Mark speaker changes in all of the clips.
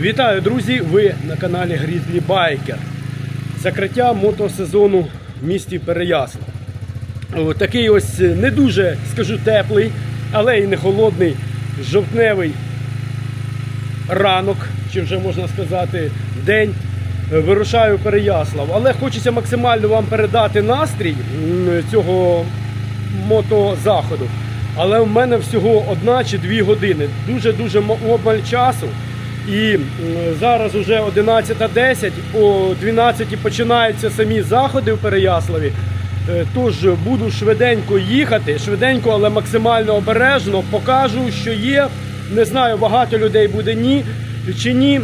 Speaker 1: Вітаю, друзі! Ви на каналі Грізлі Байкер. Закриття мотосезону в місті Переяслав. Такий ось не дуже, скажу, теплий, але і не холодний жовтневий ранок, чи вже можна сказати, день. Е, Вирушаю Переяслав. Але хочеться максимально вам передати настрій цього мотозаходу. Але в мене всього одна чи дві години. Дуже-дуже обмаль часу. І зараз уже 11.10, о 12 починаються самі заходи в Переяславі. Е, Тож буду швиденько їхати, швиденько, але максимально обережно покажу, що є. Не знаю, багато людей буде ні чи ні.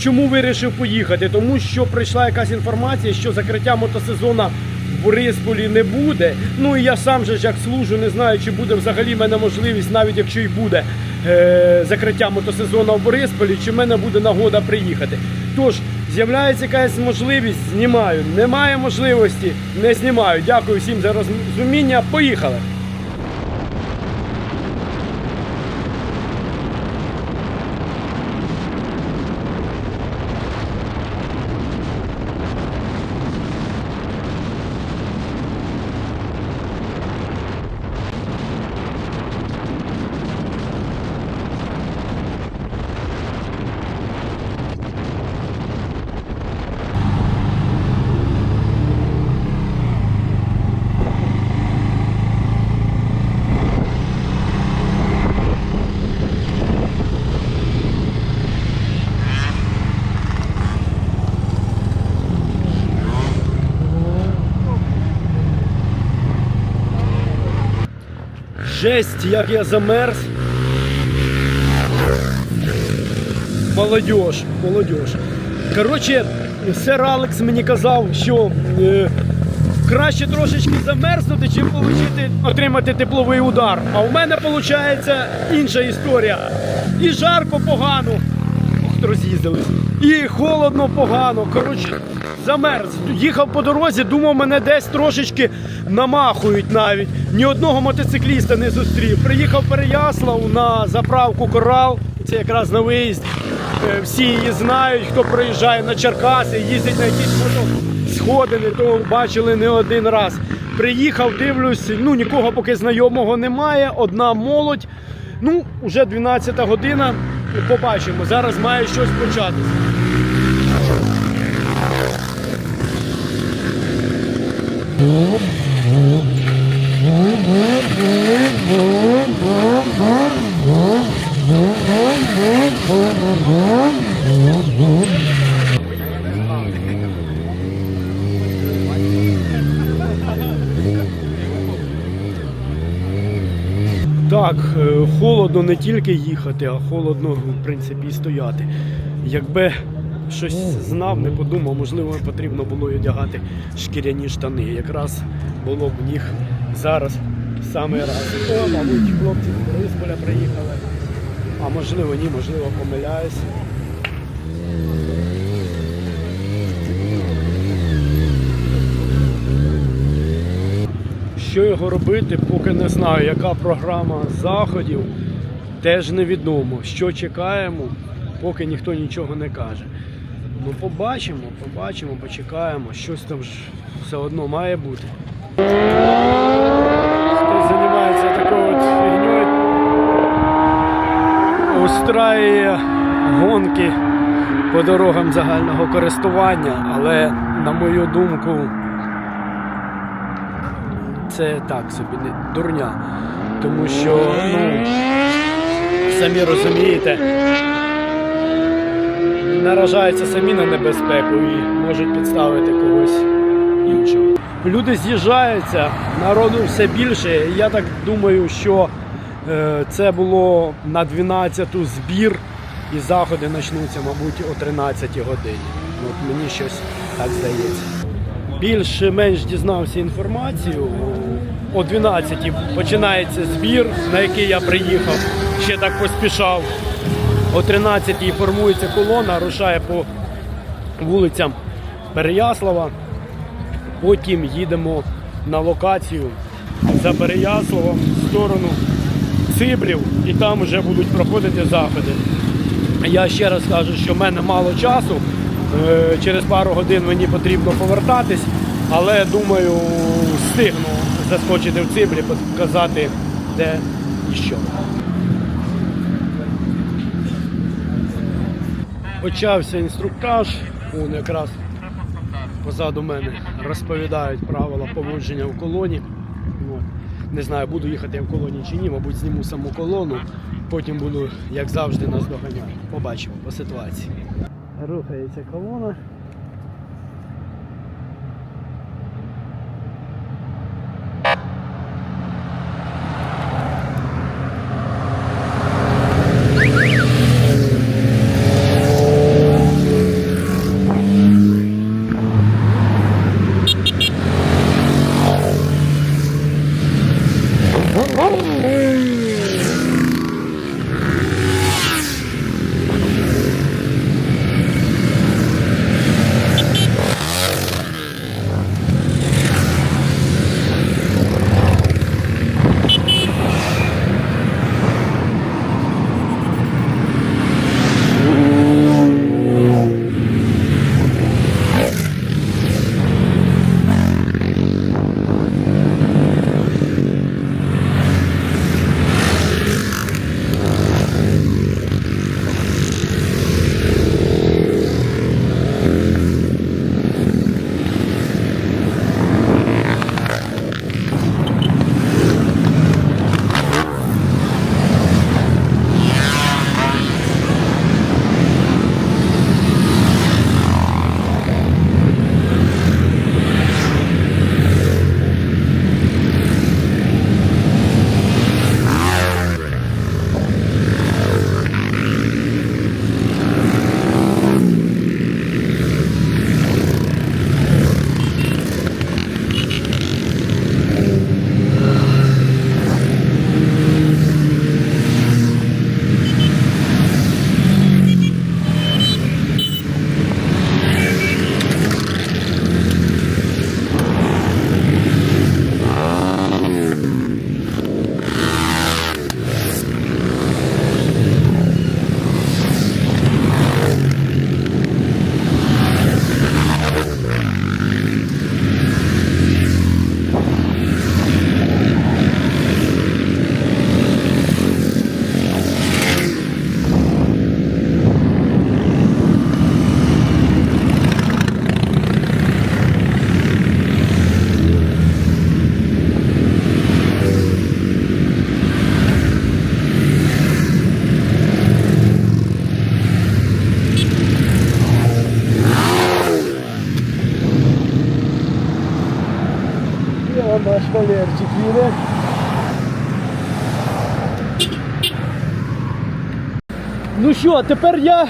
Speaker 1: Чому вирішив поїхати? Тому що прийшла якась інформація, що закриття мотосезону в Борисполі не буде. Ну і я сам же ж як служу, не знаю, чи буде взагалі мене можливість, навіть якщо й буде закриття мотосезону в Борисполі, чи в мене буде нагода приїхати. Тож з'являється якась можливість, знімаю. Немає можливості, не знімаю. Дякую всім за розуміння. Поїхали! Жесть, як я замерз. Молодіж, молодіж. Коротше, сер Алекс мені казав, що е, краще трошечки замерзнути, чим получити, отримати тепловий удар. А у мене виходить інша історія. І жарко погано. Ох, роз'їздились. І холодно погано. Коротше, замерз. Їхав по дорозі, думав, мене десь трошечки намахують навіть. Ні одного мотоцикліста не зустрів. Приїхав Переяслав на заправку Корал. Це якраз на виїзді. Е, Всі її знають, хто приїжджає на Черкаси, їздять на якісь мотосходини, то бачили не один раз. Приїхав, дивлюсь, ну нікого поки знайомого немає. Одна молодь. Ну, вже 12 година. Побачимо. Зараз має щось початися. Так, е, холодно не тільки їхати, а холодно, в принципі, і стояти. Якби щось знав, не подумав, можливо, потрібно було одягати шкіряні штани. Якраз було б в них зараз саме раз. О, мабуть, хлопці з Борисполя приїхали. А можливо, ні, можливо, помиляюсь. Що його робити, поки не знаю, яка програма заходів, теж невідомо. Що чекаємо, поки ніхто нічого не каже. Ну, побачимо, побачимо, почекаємо. Щось там ж все одно має бути. Устраює гонки по дорогам загального користування, але, на мою думку, це так собі не дурня. Тому що, ну, самі розумієте, наражаються самі на небезпеку і можуть підставити когось іншого. Люди з'їжджаються, народу все більше. Я так думаю, що це було на 12-ту збір, і заходи почнуться, мабуть, о 13-й годині. От мені щось так здається більш-менш дізнався інформацію. О 12 починається збір, на який я приїхав, ще так поспішав. О 13-й формується колона, рушає по вулицям Переяслава. Потім їдемо на локацію за Переяславом в сторону Цибрів і там вже будуть проходити заходи. Я ще раз кажу, що в мене мало часу. Е, Через пару годин мені потрібно повертатись, але думаю, встигну заскочити в Циблі, показати, де і що. Почався інструктаж, он якраз позаду мене розповідають правила поводження в колоні. Не знаю, буду їхати я в колоні чи ні, мабуть, зніму саму колону, потім буду, як завжди, нас доганяти. Побачимо по ситуації. Рухається колона. Он наш колерчик їде. Ну що, тепер я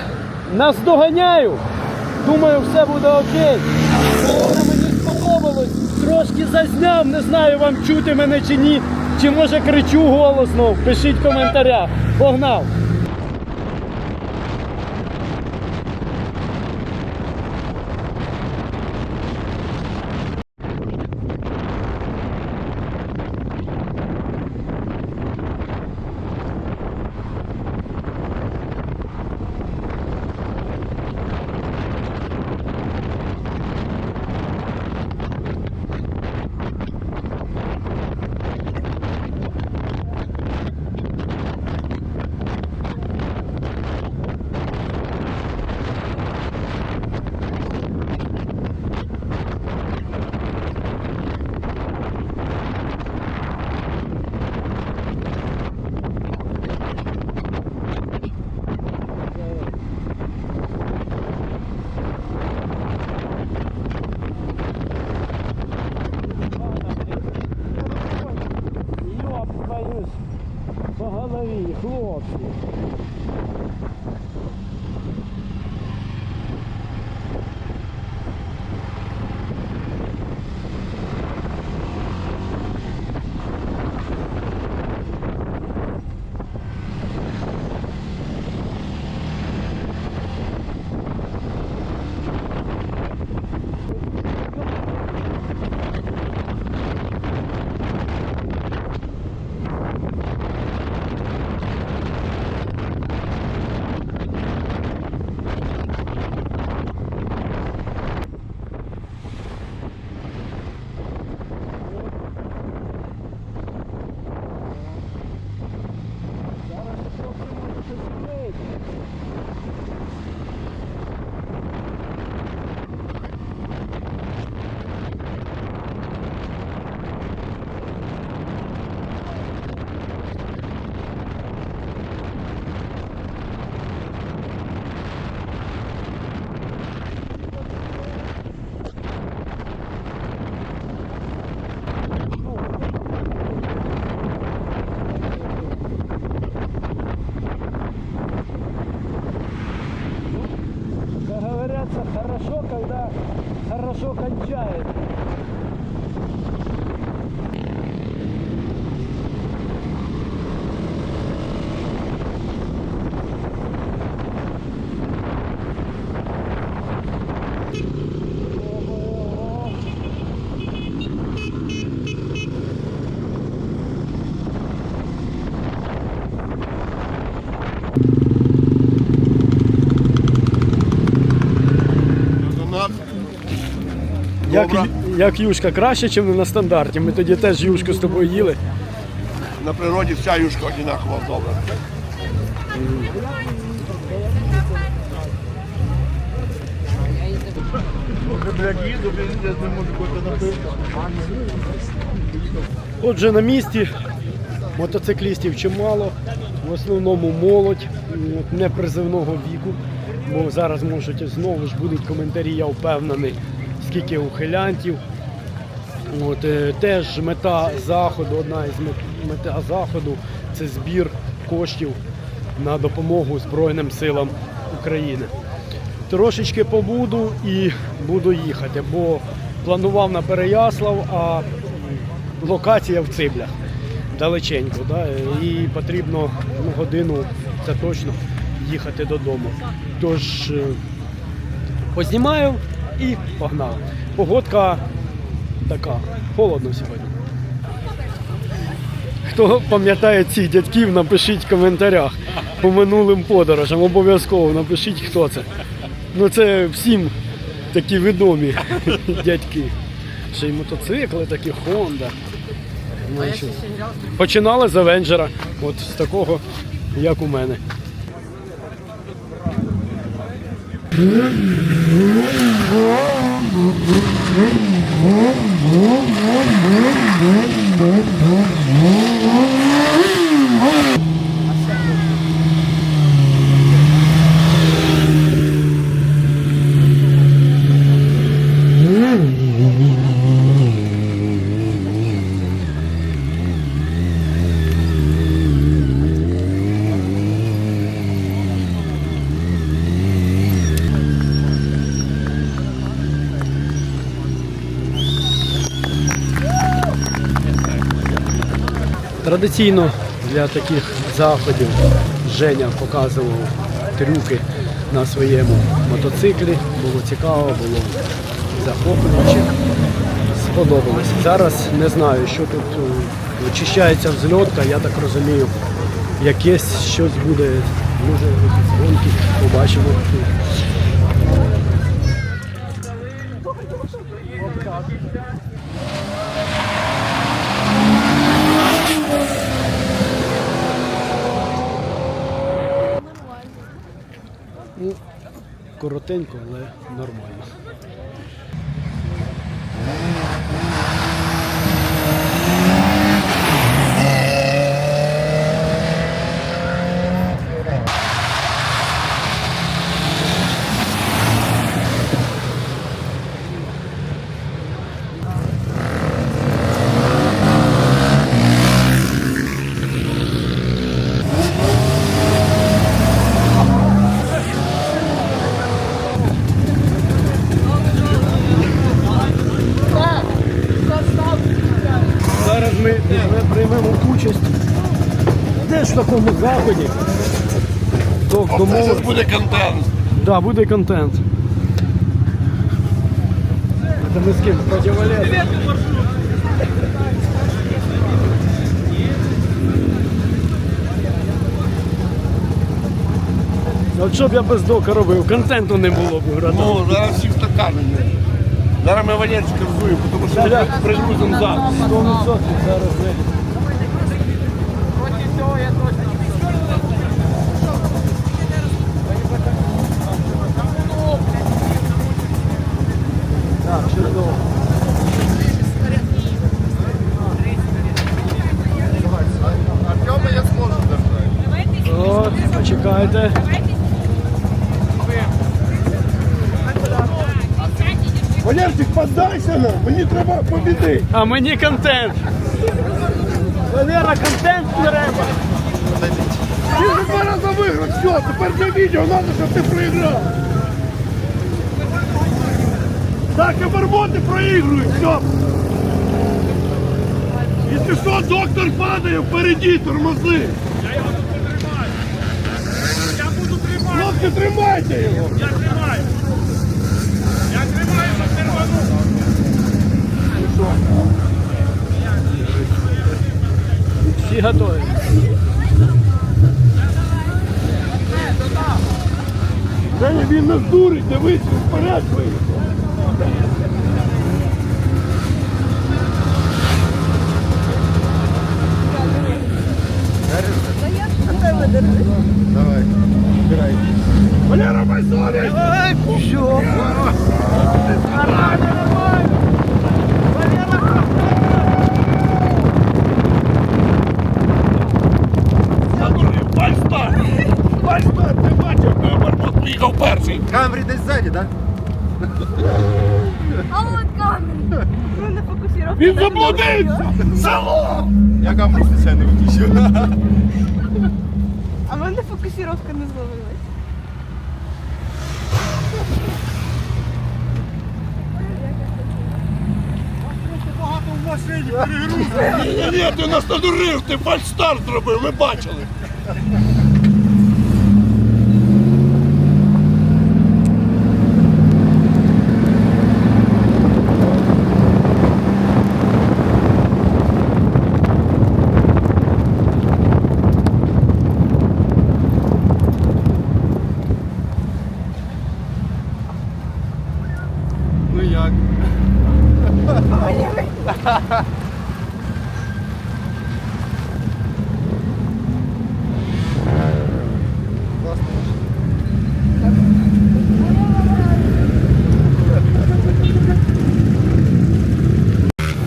Speaker 1: нас доганяю. Думаю, все буде окей. Воно мені сподобалось. Трошки зазняв, не знаю, вам чути мене чи ні. Чи може кричу голосно. Пишіть в коментарях. Погнав! голові, хлопці. Як,
Speaker 2: Добре.
Speaker 1: як юшка краще, ніж на стандарті. Ми тоді теж юшку з тобою їли.
Speaker 2: На природі вся юшка одинакова добра.
Speaker 1: Отже, на місці мотоциклістів чимало, в основному молодь непризивного віку, бо зараз можуть знову ж будуть коментарі, я впевнений, скільки ухилянтів. От, е, теж мета заходу, одна із мет- мета заходу це збір коштів на допомогу Збройним силам України. Трошечки побуду і буду їхати, бо планував на Переяслав, а локація в Циблях далеченько. Да? І потрібно ну, годину, це точно, їхати додому. Тож е, познімаю і погнав. Погодка така, холодно сьогодні. Хто пам'ятає цих дядьків, напишіть в коментарях по минулим подорожам. Обов'язково напишіть, хто це. Ну це всім такі відомі дядьки. Ще й мотоцикли, такі Honda. Ну? Починали з Авенджера, от з такого, як у мене. Традиційно для таких заходів Женя показував трюки на своєму мотоциклі. Було цікаво, було захоплююче. Сподобалось. Зараз не знаю, що тут е, очищається взльотка, я так розумію, якесь щось буде, може якісь гонки, побачимо. Коротенько, але нормально. Зараз ми візьме- приймемо участь теж в такому заході. То домов...
Speaker 2: зараз буде контент.
Speaker 1: Да, буде контент. Це ми з ким? Противолет. От що б я без дока робив, контенту не було б братан.
Speaker 2: Ну, зараз всі стакани. Зараз ми Валерчика взуємо, тому що ми пригрузимо зад.
Speaker 1: 100% зараз не. Так, чудово.
Speaker 2: Артема я зможу держати.
Speaker 1: От, почекайте.
Speaker 2: Валерчик, поддайся нам, мені треба побіди.
Speaker 1: А мені контент. Валера, контент треба.
Speaker 2: Ти вже два рази виграв, все, тепер для відео, треба, щоб ти проіграв. Так, обормоти проігрують, все. Якщо що, доктор падає впереді, тормози.
Speaker 3: Я його тут не тримаю. Я буду тримати.
Speaker 2: Хлопці, тримайте його.
Speaker 3: Я тримаю. Я тримаю за червону.
Speaker 1: Всі готові.
Speaker 2: Женя, він нас дурить, дивись, він вперед виїхав.
Speaker 4: Давай, збирай.
Speaker 2: Валера, Майсонович!
Speaker 4: Що?
Speaker 2: Задурив, бачив, коли обормот поїхав перший.
Speaker 4: Камері десь ззаді, так?
Speaker 5: А. Ну, на фокусировку.
Speaker 2: Він заблудився! Село!
Speaker 4: Я камеру случайно виключив.
Speaker 5: А в мене фокусировка не зловилась.
Speaker 2: Ні, ні, ні, ти нас надурив, ти фальстарт зробив, ми бачили.
Speaker 4: Ну як?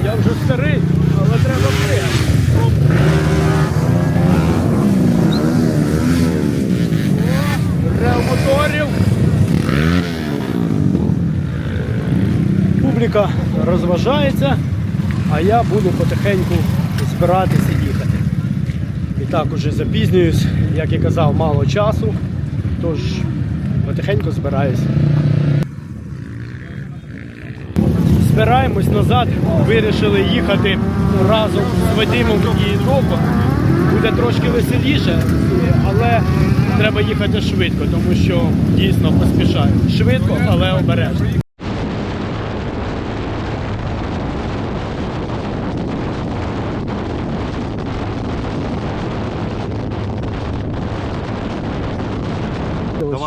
Speaker 1: Я вже старий, але треба пригати. Рев моторів. Публіка розважається, а я буду потихеньку збиратися їхати. І так уже запізнююсь, як і казав, мало часу, тож потихеньку збираюсь. Збираємось назад, вирішили їхати разом з Вадимом і Доком. Буде трошки веселіше, але треба їхати швидко, тому що дійсно поспішаю. Швидко, але обережно.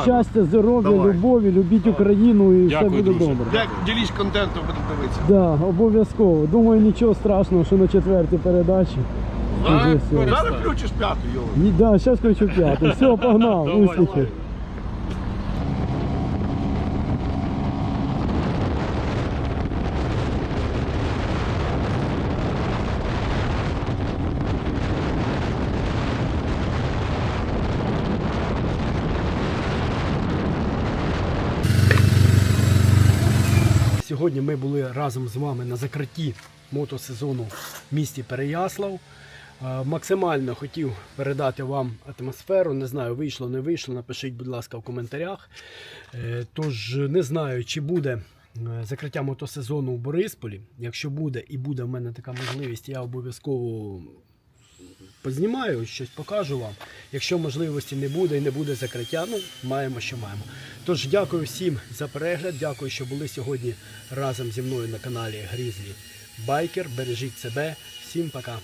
Speaker 1: Щастя, здоров'я,
Speaker 4: Давай.
Speaker 1: любові, любіть Україну і
Speaker 2: Дякую,
Speaker 1: все буде
Speaker 2: друже.
Speaker 1: добре.
Speaker 2: Як ділісь контентом будемо дивитися.
Speaker 1: Да, обов'язково. Думаю, нічого страшного, що на четвертій передачі. Вже все.
Speaker 2: Зараз включиш п'яту, йо.
Speaker 1: І, да, зараз включу п'яту. Все, погнав,
Speaker 2: Давай,
Speaker 1: успіхів. Сьогодні ми були разом з вами на закритті мотосезону в місті Переяслав. Е, Максимально хотів передати вам атмосферу. Не знаю, вийшло, не вийшло. Напишіть, будь ласка, в коментарях. Е, Тож не знаю, чи буде е, закриття мотосезону у Борисполі. Якщо буде і буде в мене така можливість, я обов'язково познімаю, щось покажу вам. Якщо можливості не буде і не буде закриття, ну маємо, що маємо. Тож дякую всім за перегляд. Дякую, що були сьогодні разом зі мною на каналі Грізлі Байкер. Бережіть себе. Всім пока.